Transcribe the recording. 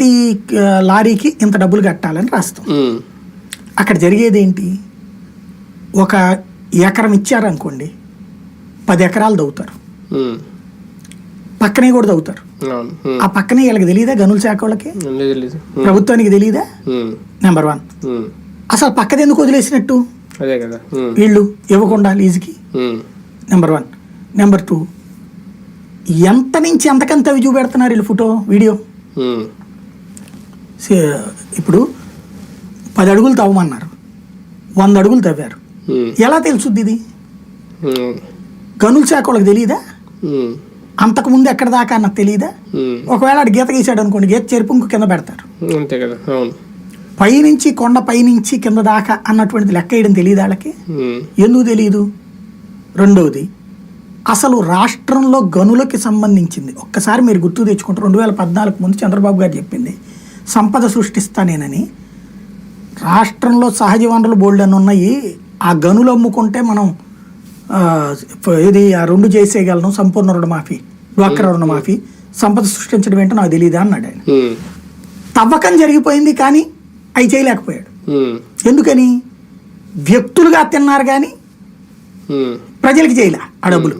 ప్రతి లారీకి ఇంత డబ్బులు కట్టాలని రాస్తాం. అక్కడ జరిగేది ఏంటి ఒక ఎకరం ఇచ్చారనుకోండి పది ఎకరాలు దవ్వుతారు. పక్కనే కూడా ఉమ్, ఆ పక్కనే వీళ్ళకి తెలియదా గనుల శాఖ వాళ్ళకి? ప్రభుత్వానికి తెలియదా నెంబర్ వన్ అసలు పక్కది ఎందుకు వదిలేసినట్టు? వీళ్ళు ఇవ్వకుండా లీజుకి? నెంబర్ వన్ నెంబర్ టూ ఎంత నుంచి ఎంతకంత చూపెడుతున్నారు వీళ్ళు ఫోటో వీడియో? ఇప్పుడు పది అడుగులు తవ్వమన్నారు. వంద అడుగులు తవ్వారు ఎలా తెలుసుద్ది ఇది? గనుల శాఖ వాళ్ళకి తెలియదా? అంతకుముందు ఎక్కడ దాకా అన్నది తెలియదా? ఒకవేళ ఆడు గీత గీసాడు అనుకోండి గీత చెరుపు ఇంకో కింద పెడతారు. అంతే కదా అవును. పైనుంచి కొండ పైనుంచి కింద దాకా అన్నటువంటిది లెక్క వేయడం తెలియదు వాళ్ళకి ఎందుకు తెలియదు రెండవది అసలు రాష్ట్రంలో గనులకి సంబంధించింది. ఒక్కసారి మీరు గుర్తు తెచ్చుకుంటే రెండు వేల పద్నాలుగు ముందు చంద్రబాబు గారు చెప్పింది సంపద సృష్టిస్తానేనని రాష్ట్రంలో సహజ వనరులు బోల్డ్ అని ఉన్నాయి. ఆ గనులు అమ్ముకుంటే మనం ఇది ఆ రెండు చేసేయగలను. సంపూర్ణ రుణమాఫీ డ్వాక్రా రుణమాఫీ. సంపద సృష్టించడం ఏంటో నాకు తెలియదా అన్నాడు ఆయన. ఉమ్, తవ్వకం జరిగిపోయింది కానీ అవి చేయలేకపోయాడు. ఉమ్, ఎందుకని? వ్యక్తులుగా తిన్నారు కానీ ప్రజలకి చేయలే ఆ డబ్బులు.